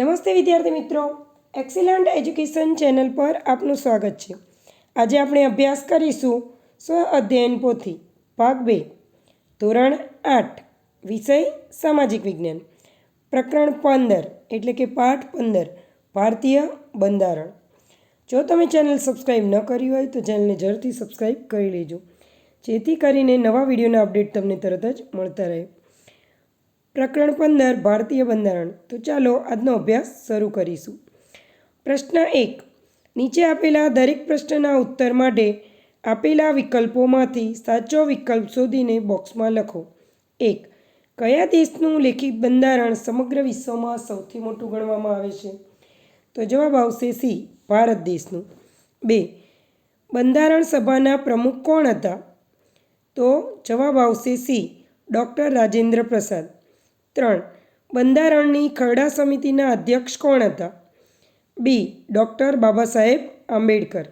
નમસ્તે વિદ્યાર્થી મિત્રો. એક્સિલન્ટ એજ્યુકેશન ચેનલ પર આપનું સ્વાગત છે. આજે આપણે અભ્યાસ કરીશું સ્વ અધ્યયન પોથી, ભાગ બે, ધોરણ આઠ, વિષય સામાજિક વિજ્ઞાન, પ્રકરણ પંદર, એટલે કે પાઠ પંદર, ભારતીય બંધારણ. જો તમે ચેનલ સબસ્ક્રાઈબ ન કરી હોય તો ચેનલને જરૂરથી સબસ્ક્રાઈબ કરી લેજો. જેથી કરીને નવા વિડીયોના અપડેટ તમને તરત જ મળતા રહે. પ્રકરણ પંદર, ભારતીય બંધારણ. તો ચાલો આજનો અભ્યાસ શરૂ કરીશું. પ્રશ્ન એક. નીચે આપેલા દરેક પ્રશ્નના ઉત્તર માટે આપેલા વિકલ્પોમાંથી સાચો વિકલ્પ શોધીને બોક્સમાં લખો. એક. કયા દેશનું લેખિત બંધારણ સમગ્ર વિશ્વમાં સૌથી મોટું ગણવામાં આવે છે? તો જવાબ આવશે સી. ભારત દેશનું. બે. બંધારણ સભાના પ્રમુખ કોણ હતા? તો જવાબ આવશે સી. ડૉક્ટર રાજેન્દ્ર પ્રસાદ. ત્રણ. બંધારણની ખરડા સમિતિના અધ્યક્ષ કોણ હતા? બી. ડૉક્ટર બાબા સાહેબ આંબેડકર.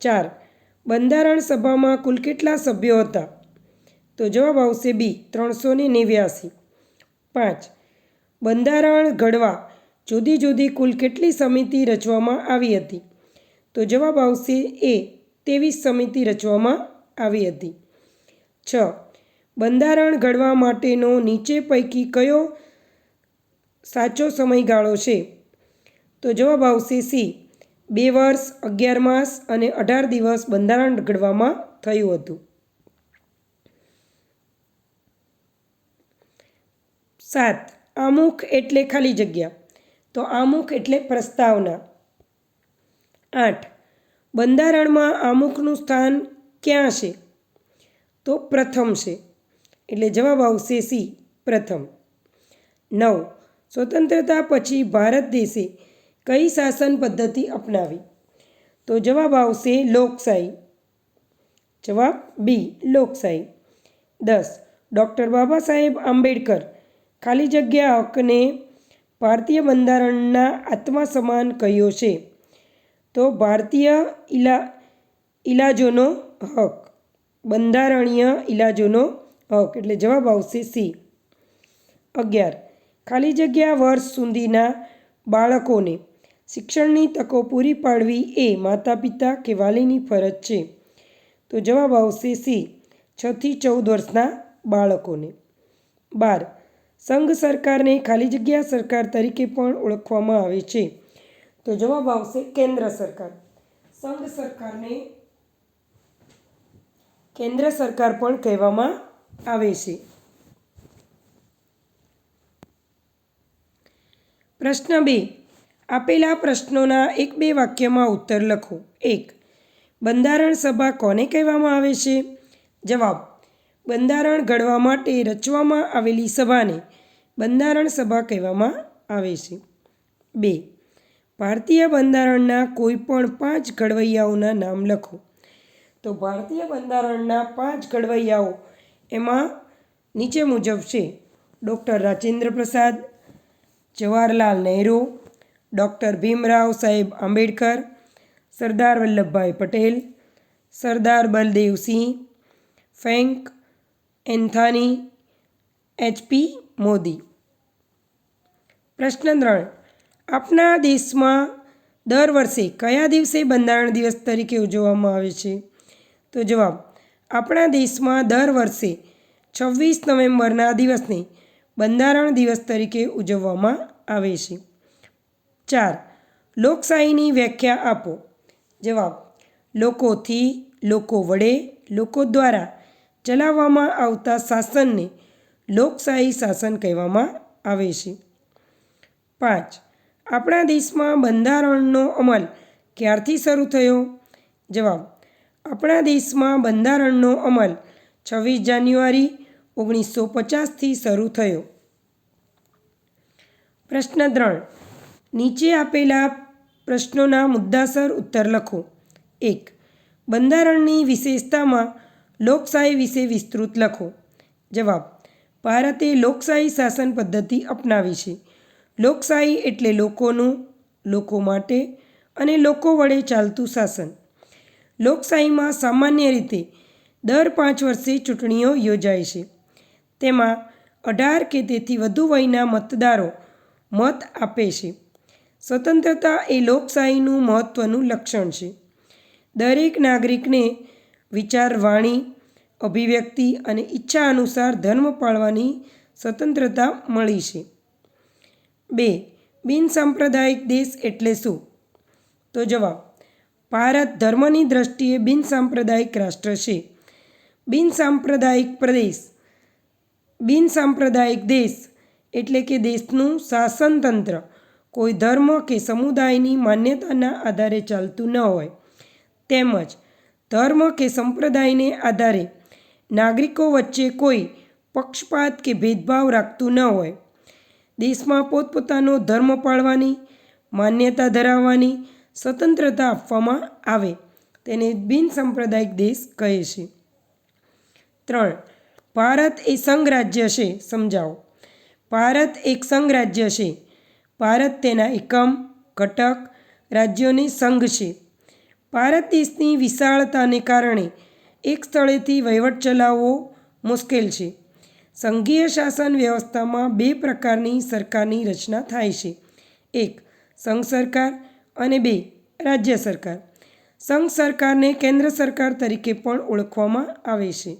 ચાર. બંધારણ સભામાં કુલ કેટલા સભ્યો હતા? તો જવાબ આવશે બી, ત્રણસો ને નેવ્યાસી. પાંચ. બંધારણ ઘડવા જુદી જુદી કુલ કેટલી સમિતિ રચવામાં આવી હતી? તો જવાબ આવશે એ, ત્રેવીસ સમિતિ રચવામાં આવી હતી. છ. બંધારણ ઘડવા માટેનો નીચે પૈકી કયો સાચો સમયગાળો છે? તો જવાબ આવશે સી. બે વર્ષ, અગિયાર માસ અને અઢાર દિવસ બંધારણ ઘડવામાં થયું હતું. સાત. આમુખ એટલે ખાલી જગ્યા. તો આમુખ એટલે પ્રસ્તાવના. આઠ. બંધારણમાં આમુખનું સ્થાન ક્યાં છે? તો પ્રથમ છે. એટલે જવાબ આવશે સી, પ્રથમ. નવ. સ્વતંત્રતા પછી ભારત દેશે કઈ શાસન પદ્ધતિ અપનાવી? તો જવાબ આવશે લોકશાહી. જવાબ બી, લોકશાહી. દસ. ડૉક્ટર બાબા સાહેબ આંબેડકર ખાલી જગ્યા હકને ભારતીય બંધારણના આત્મા સમાન કહ્યો છે. તો ભારતીય ઇલા, ઇલાજોનો હક, બંધારણીય ઇલાજોનો હક એટલે જવાબ આવશે સી. અગિયાર. ખાલી જગ્યા વર્ષ સુધીના બાળકોને શિક્ષણની તકો પૂરી પાડવી એ માતા પિતા કે વાલીની ફરજ છે? તો જવાબ આવશે સી. છથી ચૌદ વર્ષના બાળકોને. બાર. સંઘ સરકારને ખાલી જગ્યા સરકાર તરીકે પણ ઓળખવામાં આવે છે. તો જવાબ આવશે કેન્દ્ર સરકાર. સંઘ સરકારને કેન્દ્ર સરકાર પણ કહેવામાં આવે છે પ્રશ્ન બે. આપેલા પ્રશ્નોના એક બે વાક્યમાં ઉત્તર લખો. એક. બંધારણ સભા કોને કહેવામાં આવે છે? જવાબ. બંધારણ ઘડવા માટે રચવામાં આવેલી સભાને બંધારણ સભા કહેવામાં આવે છે. બે. ભારતીય બંધારણના કોઈપણ પાંચ ઘડવૈયાઓના નામ લખો. તો ભારતીય બંધારણના પાંચ ઘડવૈયાઓ એમાં નીચે મુજબ છે, ડૉક્ટર રાજેન્દ્ર પ્રસાદ જવાહરલાલ નહેરુ, ડૉક્ટર ભીમરાવ સાહેબ આંબેડકર, સરદાર વલ્લભભાઈ પટેલ, સરદાર બલદેવસિંહ ફેંક એન્થાની એચપી મોદી. પ્રશ્ન ત્રણ આપણા દેશમાં દર વર્ષે કયા દિવસે બંધારણ દિવસ તરીકે ઉજવવામાં આવે છે? તો જવાબ આપણા દેશમાં દર વર્ષે છવ્વીસ નવેમ્બરના દિવસને બંધારણ દિવસ તરીકે ઉજવવામાં આવે છે. ચાર, લોકશાહીની વ્યાખ્યા આપો. જવાબ, લોકોથી લોકો વડે, લોકો દ્વારા ચલાવવામાં આવતા શાસનને લોકશાહી શાસન કહેવામાં આવે છે. પાંચ, આપણા દેશમાં બંધારણનો અમલ ક્યારથી શરૂ થયો? જવાબ આપણા દેશમાં બંધારણનો અમલ છવ્વીસ જાન્યુઆરી ઓગણીસો પચાસથી શરૂ થયો. પ્રશ્ન ત્રણ. નીચે આપેલા પ્રશ્નોના મુદ્દાસર ઉત્તર લખો. એક. બંધારણની વિશેષતામાં લોકશાહી વિશે વિસ્તૃત લખો. જવાબ. ભારતે લોકશાહી શાસન પદ્ધતિ અપનાવી છે. લોકશાહી એટલે લોકોનું, લોકો માટે અને લોકો વડે ચાલતું શાસન. લોકશાહીમાં સામાન્ય રીતે દર પાંચ વર્ષે ચૂંટણીઓ યોજાય છે. તેમાં અઢાર કે તેથી વધુ વયના મતદારો મત આપે છે. સ્વતંત્રતા એ લોકશાહીનું મહત્ત્વનું લક્ષણ છે. દરેક નાગરિકને વિચાર વાણી અભિવ્યક્તિ અને ઈચ્છા અનુસાર ધર્મ પાળવાની સ્વતંત્રતા મળી છે. બે બિનસાંપ્રદાયિક દેશ એટલે શું? તો જવાબ ભારત ધર્મની દ્રષ્ટિએ બિનસાંપ્રદાયિક રાષ્ટ્ર છે. બિનસાંપ્રદાયિક પ્રદેશ. બિનસાંપ્રદાયિક દેશ એટલે કે દેશનું શાસનતંત્ર. કોઈ ધર્મ કે સમુદાયની માન્યતાના આધારે ચાલતું ન હોય. તેમજ ધર્મ કે સંપ્રદાયને આધારે નાગરિકો વચ્ચે કોઈ પક્ષપાત કે ભેદભાવ રાખતું ન હોય. દેશમાં પોતપોતાનો ધર્મ પાળવાની, માન્યતા ધરાવવાની સ્વતંત્રતા આપવામાં આવે, તેને બિનસાંપ્રદાયિક દેશ કહે છે. ત્રણ, ભારત એ સંઘ રાજ્ય છે, સમજાવો. ભારત એક સંઘ રાજ્ય છે. ભારત તેના એકમ, ઘટક, રાજ્યોની સંઘ છે. ભારત દેશની વિશાળતાને કારણે એક સ્થળેથી વહીવટ ચલાવવો મુશ્કેલ છે. સંઘીય શાસન વ્યવસ્થામાં બે પ્રકારની સરકારની રચના થાય છે. એક, સંઘ સરકાર અને બે, રાજ્ય સરકાર. સંઘ સરકારને કેન્દ્ર સરકાર તરીકે પણ ઓળખવામાં આવે છે.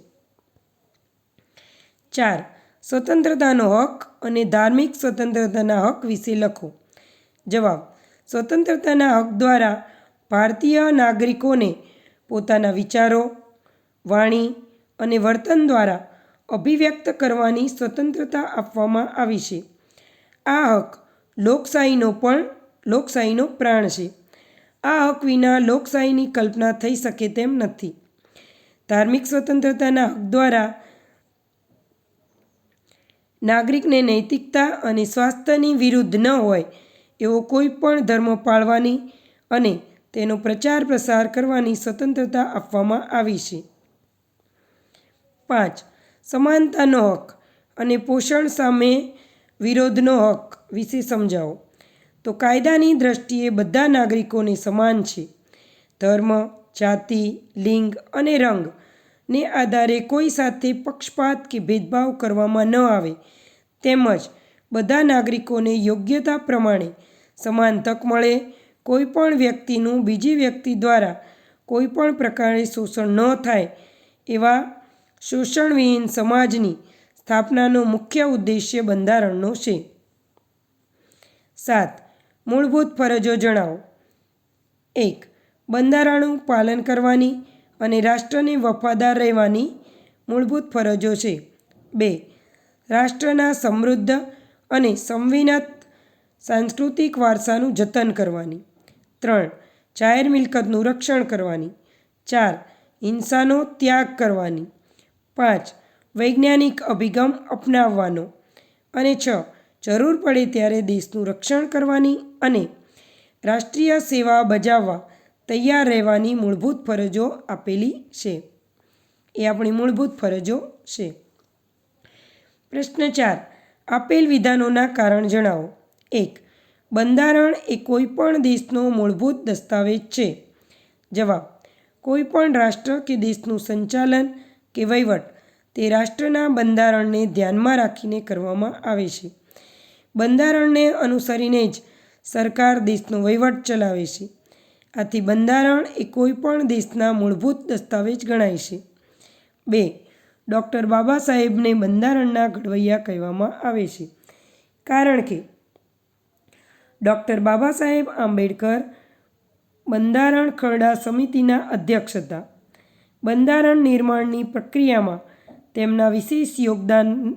ચાર, સ્વતંત્રતાનો હક અને ધાર્મિક સ્વતંત્રતાના હક વિશે લખો. જવાબ, સ્વતંત્રતાના હક દ્વારા ભારતીય નાગરિકોને પોતાના વિચારો, વાણી અને વર્તન દ્વારા અભિવ્યક્ત કરવાની સ્વતંત્રતા આપવામાં આવી છે. આ હક લોકશાહીનો પણ લોકશાહીનો પ્રાણ છે. આ હક વિના લોકશાહીની કલ્પના થઈ શકે તેમ નથી. ધાર્મિક સ્વતંત્રતાના હક દ્વારા નાગરિકને નૈતિકતા અને સ્વાસ્થ્યની વિરુદ્ધ ન હોય એવો કોઈ પણ ધર્મ પાળવાની અને તેનો પ્રચાર પ્રસાર કરવાની સ્વતંત્રતા આપવામાં આવી છે. પાંચ. સમાનતાનો હક અને પોષણ સામે વિરોધનો હક વિશે સમજાવો. તો કાયદાની દ્રષ્ટિએ બધા નાગરિકોને સમાન છે. ધર્મ, જાતિ, લિંગ અને રંગ ને આધારે કોઈ સાથે પક્ષપાત કે ભેદભાવ કરવામાં ન આવે. તેમજ બધા નાગરિકોને યોગ્યતા પ્રમાણે સમાન તક મળે. કોઈ પણ વ્યક્તિનું બીજી વ્યક્તિ દ્વારા કોઈ પણ પ્રકારે શોષણ ન થાય એવા શોષણવિહીન સમાજની સ્થાપનાનો મુખ્ય ઉદ્દેશ્ય બંધારણનો છે. સાત મૂળભૂત ફરજો જણાવો. એક, બંધારણનું પાલન કરવાની અને રાષ્ટ્રને વફાદાર રહેવાની મૂળભૂત ફરજો છે. બે, રાષ્ટ્રના સમૃદ્ધ અને સંવિનાત સાંસ્કૃતિક વારસાનું જતન કરવાની. ત્રણ, જાહેર મિલકતનું રક્ષણ કરવાની. ચાર, હિંસાનો ત્યાગ કરવાની. પાંચ, વૈજ્ઞાનિક અભિગમ અપનાવવાનો. અને છ જરૂર પડે ત્યારે દેશનું રક્ષણ કરવાની અને રાષ્ટ્રીય સેવા બજાવવા તૈયાર રહેવાની મૂળભૂત ફરજો આપેલી છે. એ આપણી મૂળભૂત ફરજો છે. પ્રશ્ન ચાર. આપેલ વિધાનોના કારણ જણાવો. એક. બંધારણ એ કોઈપણ દેશનો મૂળભૂત દસ્તાવેજ છે. જવાબ. કોઈપણ રાષ્ટ્ર કે દેશનું સંચાલન કે વહીવટ તે રાષ્ટ્રના બંધારણને ધ્યાનમાં રાખીને કરવામાં આવે છે. બંધારણને અનુસરીને જ સરકાર દેશનો વહીવટ ચલાવે છે. આથી બંધારણ એ કોઈપણ દેશના મૂળભૂત દસ્તાવેજ ગણાય છે. બે, ડૉક્ટર બાબા સાહેબને બંધારણના ઘડવૈયા કહેવામાં આવે છે. કારણ કે ડૉક્ટર બાબા સાહેબ આંબેડકર બંધારણ ખરડા સમિતિના અધ્યક્ષ હતા. બંધારણ નિર્માણની પ્રક્રિયામાં તેમના વિશેષ યોગદાન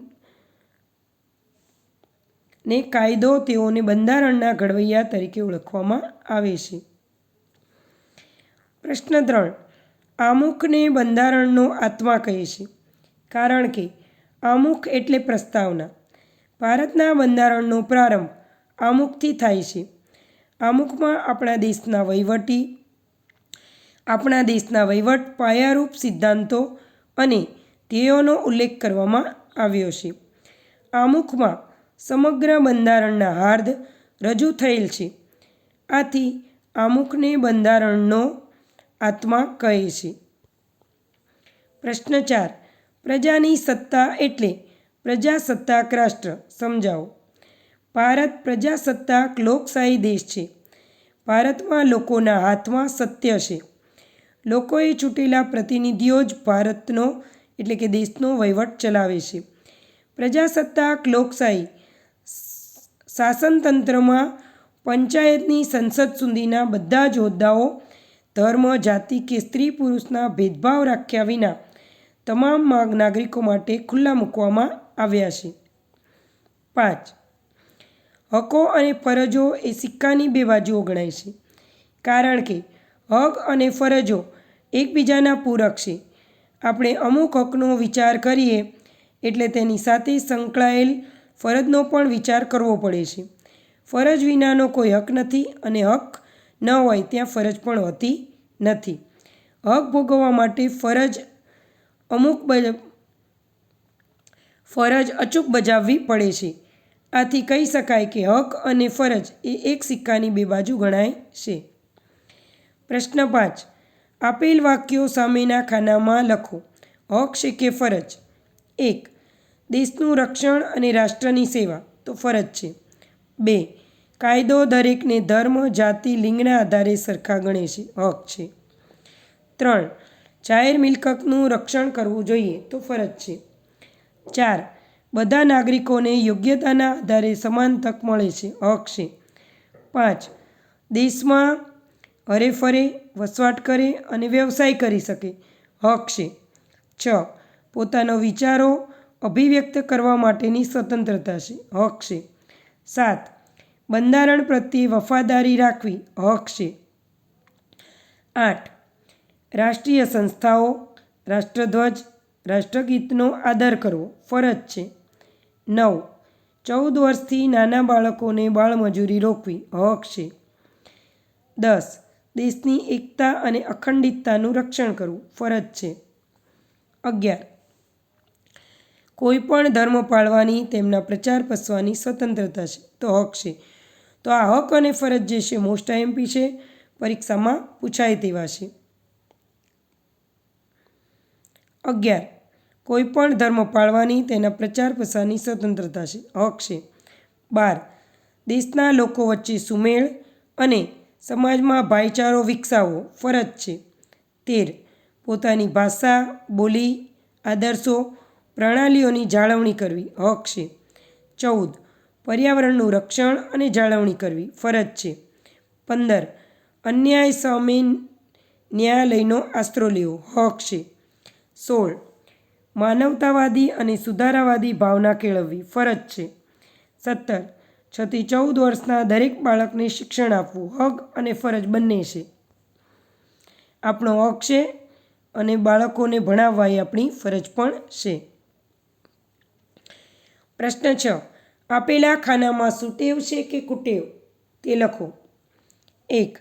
ને કાયદો તેઓને બંધારણના ઘડવૈયા તરીકે ઓળખવામાં આવે છે. પ્રશ્ન ત્રણ. આમુખને બંધારણનો આત્મા કહે છે. કારણ કે આમુખ એટલે પ્રસ્તાવના. ભારતના બંધારણનો પ્રારંભ આમુખથી થાય છે. આમુખમાં આપણા દેશના વહીવટી, આપણા દેશના વહીવટ, પાયારૂપ સિદ્ધાંતો અને ધ્યેયોનો ઉલ્લેખ કરવામાં આવ્યો છે. આમુખમાં સમગ્ર બંધારણના હાર્દ રજૂ થયેલ છે. આથી આમુખને બંધારણનો આત્મા કહે છે. પ્રશ્ન ચાર, પ્રજાની સત્તા એટલે પ્રજાસત્તાક રાષ્ટ્ર. સમજાવો. ભારત પ્રજાસત્તાક લોકશાહી દેશ છે. ભારતમાં લોકોના હાથમાં સત્ય છે. લોકોએ ચૂંટેલા પ્રતિનિધિઓ જ ભારતનો, એટલે કે દેશનો વહીવટ ચલાવે છે. પ્રજાસત્તાક લોકશાહી શાસનતંત્રમાં પંચાયતની સંસદ સુધીના બધા જ હોદ્દાઓ, ધર્મ, જાતિ કે સ્ત્રી પુરુષના ભેદભાવ રાખ્યા વિના તમામ નાગરિકો માટે ખુલ્લા મૂકવામાં આવ્યા છે. પાંચ. હકો અને ફરજો એ સિક્કાની બે બાજુઓ ગણાય છે. કારણ કે હક અને ફરજો એકબીજાના પૂરક છે. આપણે અમુક હકનો વિચાર કરીએ એટલે તેની સાથે સંકળાયેલ ફરજનો પણ વિચાર કરવો પડે છે. ફરજ વિનાનો કોઈ હક નથી અને હક ન હોય ત્યાં ફરજ પણ હોતી નથી. હક ભોગવવા માટે ફરજ અમુક ફરજ અચૂક બજાવવી પડે છે. આથી કહી શકાય કે હક અને ફરજ એ એક સિક્કાની બે બાજુ ગણાય છે. પ્રશ્ન પાંચ, આપેલ વાક્યો સામેના ખાનામાં લખો. હક છે કે ફરજ? એક દેશનું રક્ષણ અને રાષ્ટ્રની સેવા. તો ફરજ છે. બે, કાયદો દરેકને ધર્મ, જાતિ, લિંગના આધારે સરખા ગણે છે. હક છે. ત્રણ, જાહેર મિલકતનું રક્ષણ કરવું જોઈએ. તો ફરજ છે. ચાર, બધા નાગરિકોને યોગ્યતાના આધારે સમાન તક મળે છે. હક છે. પાંચ, દેશમાં હરેફરે વસવાટ કરે અને વ્યવસાય કરી શકે. હક છે. છ, પોતાનો વિચારો અભિવ્યક્ત કરવા માટેની સ્વતંત્રતા છે. હક છે. સાત. બંધારણ પ્રત્યે વફાદારી રાખવી હક છે. આઠ. રાષ્ટ્રીય સંસ્થાઓ, રાષ્ટ્રધ્વજ, રાષ્ટ્રગીતનો આદર કરવો ફરજ છે. નવ. ચૌદ વર્ષથી નાના બાળકોને બાળમજૂરી રોકવી હક છે. દસ. દેશની એકતા અને અખંડિતતાનું રક્ષણ કરવું ફરજ છે. અગિયાર. કોઈ પણ ધર્મ પાળવાની, તેમના પ્રચાર પસવાની સ્વતંત્રતા છે. તો હક છે. તો આ હક અને ફરજ જે છે મોસ્ટ આઈએમપી છે. પરીક્ષામાં પૂછાય તેવા છે. અગિયાર. કોઈ પણ ધર્મ પાળવાની, તેના પ્રચાર પ્રસારની સ્વતંત્રતા છે. હક છે. બાર. દેશના લોકો વચ્ચે સુમેળ અને સમાજમાં ભાઈચારો વિકસાવવો ફરજ છે. તેર. પોતાની ભાષા, બોલી, આદર્શો પ્રણાલીઓની જાળવણી કરવી. હક છે ચૌદ. પર્યાવરણનું રક્ષણ અને જાળવણી કરવી. ફરજ છે. પંદર. અન્યાય સામે ન્યાયાલયનો આશરો લેવો. હક છે સોળ. માનવતાવાદી અને સુધારાવાદી ભાવના કેળવવી. ફરજ છે. સત્તર. છથી ચૌદ વર્ષના દરેક બાળકને શિક્ષણ આપવું. હક અને ફરજ બંને છે. આપણો હક છે અને બાળકોને ભણાવવા એ આપણી ફરજ પણ છે. પ્રશ્ન છ. આપેલા ખાનામાં સુટેવ છે કે કુટેવ? તે લખો. એક.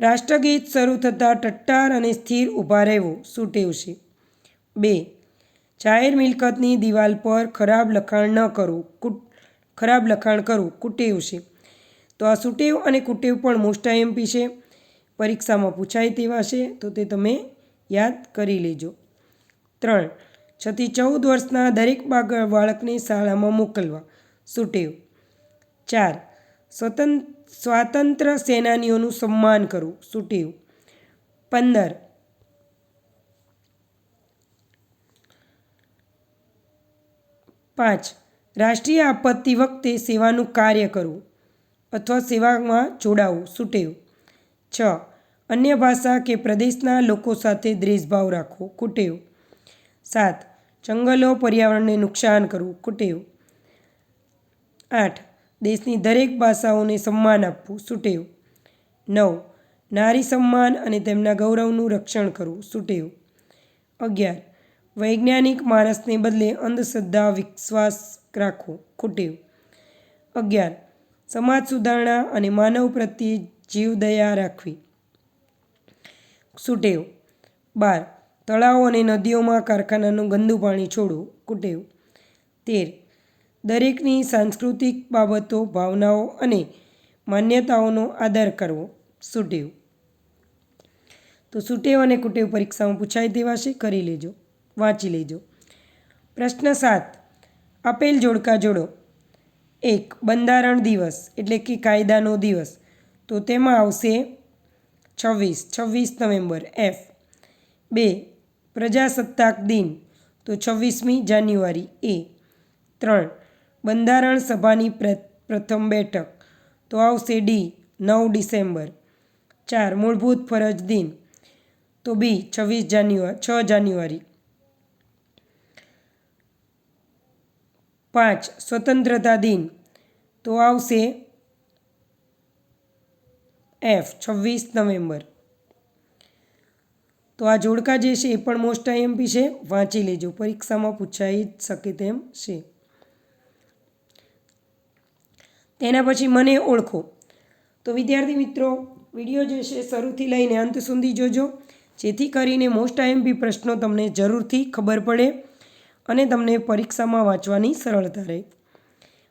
રાષ્ટ્રગીત શરૂ થતાં ટટ્ટાર અને સ્થિર ઊભા રહેવું સુટેવ છે. બે. જાહેર મિલકતની દિવાલ પર ખરાબ લખાણ ન કરવું કુટ, ખરાબ લખાણ કરવું કુટેવ છે. તો આ સુટેવ અને કુટેવ પણ મોસ્ટ આઈએમપી છે. પરીક્ષામાં પૂછાય તેવા છે, તો તે તમે યાદ કરી લેજો. ત્રણ. છથી ચૌદ વર્ષના દરેક બાળકની શાળામાં મોકલવા. સુટેવ. ચાર. સ્વતંત્ર સ્વાતંત્ર્ય સેનાનીઓનું સન્માન કરવું. સુટેવ. પંદર. પાંચ. રાષ્ટ્રીય આપત્તિ વખતે સેવાનું કાર્ય કરવું અથવા સેવામાં જોડાવું. સુટેવ. છ. અન્ય ભાષા કે પ્રદેશના લોકો સાથે દ્વેષભાવ રાખવો. કુટેવ. સાત. જંગલો પર્યાવરણને નુકસાન કરવું, કુટેવ. આઠ, દેશની દરેક ભાષાઓને સન્માન આપવું, સુટેવ. નવ, નારી સન્માન અને તેમના ગૌરવનું રક્ષણ કરવું, સુટેવ. અગિયાર, વૈજ્ઞાનિક માણસને બદલે અંધશ્રદ્ધા, વિશ્વાસ રાખવો, કુટેવ. અગિયાર, સમાજ સુધારણા અને માનવ પ્રત્યે જીવદયા રાખવી, સુટેવ. બાર તળાવો અને નદીઓમાં કારખાનાનું ગંદુ પાણી છોડવું, કુટેવ. તેર. દરેકની સાંસ્કૃતિક બાબતો, ભાવનાઓ અને માન્યતાઓનો આદર કરવો, સુટેવ. તો સુટેવ અને કુટેવ પરીક્ષામાં પૂછાય તેવા કરી લેજો, વાંચી લેજો. પ્રશ્ન સાત. આપેલ જોડકા જોડો. એક, બંધારણ દિવસ, એટલે કે કાયદાનો દિવસ. તો તેમાં આવશે છવ્વીસ છવ્વીસ નવેમ્બર, એફ. બે પ્રજાસત્તાક દિન, તો છવ્વીસમી જાન્યુઆરી, એ ત્રણ, બંધારણ સભાની પ્ર- પ્રથમ બેઠક, તો આવશે ડી, નવ ડિસેમ્બર. ચાર, મૂળભૂત ફરજ દિન, તો બી, છવ્વીસ જાન્યુઆરી છ જાન્યુઆરી. પાંચ, સ્વતંત્રતા દિન, તો આવશે એફ, છવ્વીસ નવેમ્બર. તો આ જોડકા જે છે એ પણ મોસ્ટ આઈએમપી છે. વાંચી લેજો. પરીક્ષામાં પૂછાઈ જ શકે તેમ છે. તેના પછી મને ઓળખો. તો વિદ્યાર્થી મિત્રો, વીડિયો જે છે શરૂથી લઈને અંત સુધી જોજો. જેથી કરીને મોસ્ટ આઈએમપી પ્રશ્નો તમને જરૂરથી ખબર પડે અને તમને પરીક્ષામાં વાંચવાની સરળતા રહે.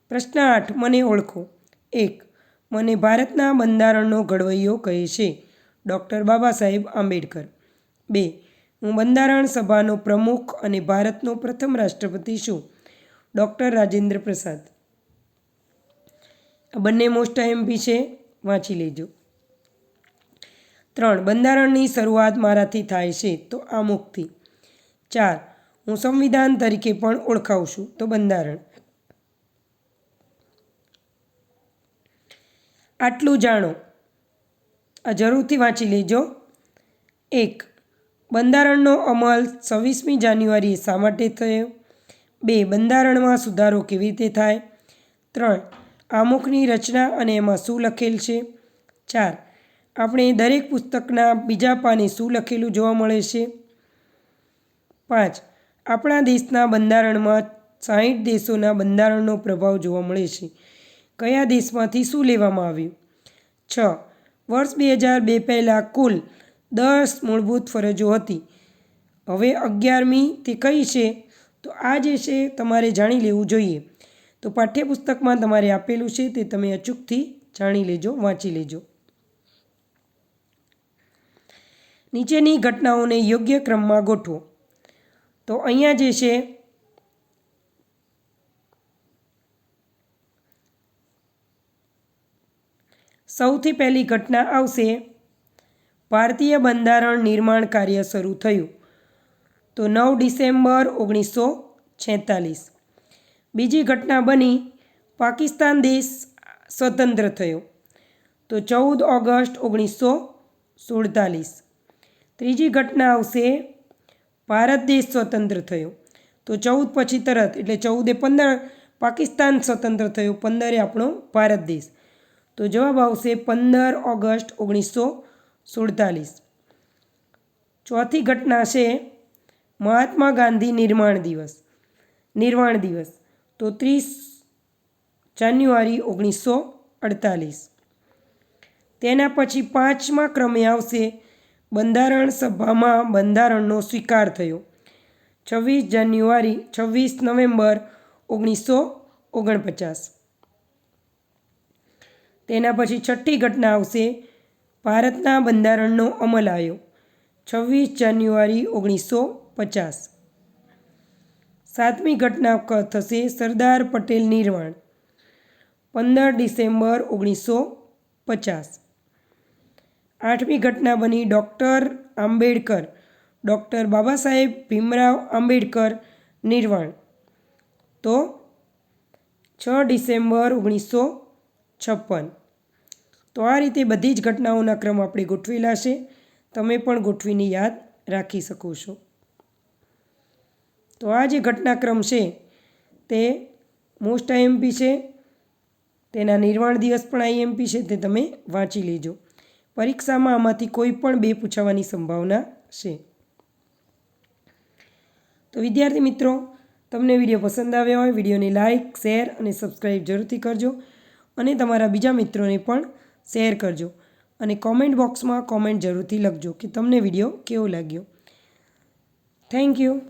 પ્રશ્ન આઠ, મને ઓળખો. એક, મને ભારતના બંધારણનો ઘડવૈયો કહે છે. ડૉક્ટર બાબા સાહેબ આંબેડકર. બે, હું બંધારણ સભાનો પ્રમુખ અને ભારતનો પ્રથમ રાષ્ટ્રપતિ છું. ડૉક્ટર રાજેન્દ્ર પ્રસાદ. આ બંને મોસ્ટ એમપી છે, વાંચી લેજો. ત્રણ, બંધારણની શરૂઆત મારાથી થાય છે, તો આમુખથી ચાર, હું સંવિધાન તરીકે પણ ઓળખાવું છું, તો બંધારણ. આટલું જાણો. આ જરૂરથી વાંચી લેજો. એક બંધારણનો અમલ છવ્વીસમી જાન્યુઆરીએ શા માટે થયો? બે, બંધારણમાં સુધારો કેવી રીતે થાય? ત્રણ, આમુખની રચના અને એમાં શું લખેલ છે? ચાર, આપણે દરેક પુસ્તકના બીજા પાને શું લખેલું જોવા મળે છે? પાંચ, આપણા દેશના બંધારણમાં સાહીઠ દેશોના બંધારણનો પ્રભાવ જોવા મળે છે. કયા દેશમાંથી શું લેવામાં આવ્યું? છ, વર્ષ બે હજાર બે પહેલાં કુલ દસ મૂળભૂત ફરજો હતી. હવે અગિયારમી તે કઈ છે? તો આ જે છે તમારે જાણી લેવું જોઈએ. તો પાઠ્યપુસ્તકમાં તમારે આપેલું છે તે તમે અચૂકથી જાણી લેજો, વાંચી લેજો. નીચેની ઘટનાઓને યોગ્ય ક્રમમાં ગોઠવો. તો અહીંયા જે છે, સૌથી પહેલી ઘટના આવશે ભારતીય બંધારણ નિર્માણ કાર્ય શરૂ થયું. તો નવ ડિસેમ્બર ઓગણીસો છેતાલીસ. બીજી ઘટના બની, પાકિસ્તાન દેશ સ્વતંત્ર થયો. તો ચૌદ ઓગસ્ટ ઓગણીસો સુડતાલીસ. ત્રીજી ઘટના આવશે, ભારત દેશ સ્વતંત્ર થયો. તો ચૌદ પછી તરત, એટલે ચૌદે પંદર, પાકિસ્તાન સ્વતંત્ર થયો, પંદરે આપણો ભારત દેશ. તો જવાબ આવશે પંદર ઓગસ્ટ ઓગણીસો સુડતાલીસ. ચોથી ઘટના છે મહાત્મા ગાંધી નિર્માણ દિવસ. નિર્વાણ દિવસ. તો ત્રીસ જાન્યુઆરી ઓગણીસો અડતાલીસ. તેના પછી પાંચમા ક્રમે આવશે બંધારણ સભામાં બંધારણનો સ્વીકાર થયો. છવ્વીસ જાન્યુઆરી, છવ્વીસ નવેમ્બર ઓગણીસો ઓગણપચાસ. તેના પછી છઠ્ઠી ઘટના આવશે ભારતના બંધારણનો અમલ આવ્યો. છવ્વીસ જાન્યુઆરી ઓગણીસો પચાસ. સાતમી ઘટના થશે સરદાર પટેલ નિર્વાણ. પંદર ડિસેમ્બર ઓગણીસો પચાસ. આઠમી ઘટના બની ડૉક્ટર આંબેડકર. ડૉક્ટર બાબા સાહેબ ભીમરાવ આંબેડકર નિર્વાણ. તો છ ડિસેમ્બર ઓગણીસો છપ્પન. તો આ રીતે બધી જ ઘટનાઓના ક્રમ આપણે ગોઠવેલા છે. તમે પણ ગોઠવીને યાદ રાખી શકો છો. તો આ જે ઘટનાક્રમ છે, તે મોસ્ટ આઈએમપી છે. તેના નિર્વાણ દિવસ પણ આઈએમપી છે, તે તમે વાંચી લેજો. પરીક્ષામાં આમાંથી કોઈ પણ બે પૂછાવાની સંભાવના છે. તો વિદ્યાર્થી મિત્રો, તમને વીડિયો પસંદ આવ્યો હોય, વિડીયોને લાઇક શેર અને સબસ્ક્રાઈબ જરૂરથી કરજો. અને તમારા બીજા મિત્રોને પણ શેર કરજો અને કોમેન્ટ બોક્સમાં કોમેન્ટ જરૂરથી લખજો કે તમને વીડિયો કેવો લાગ્યો. Thank you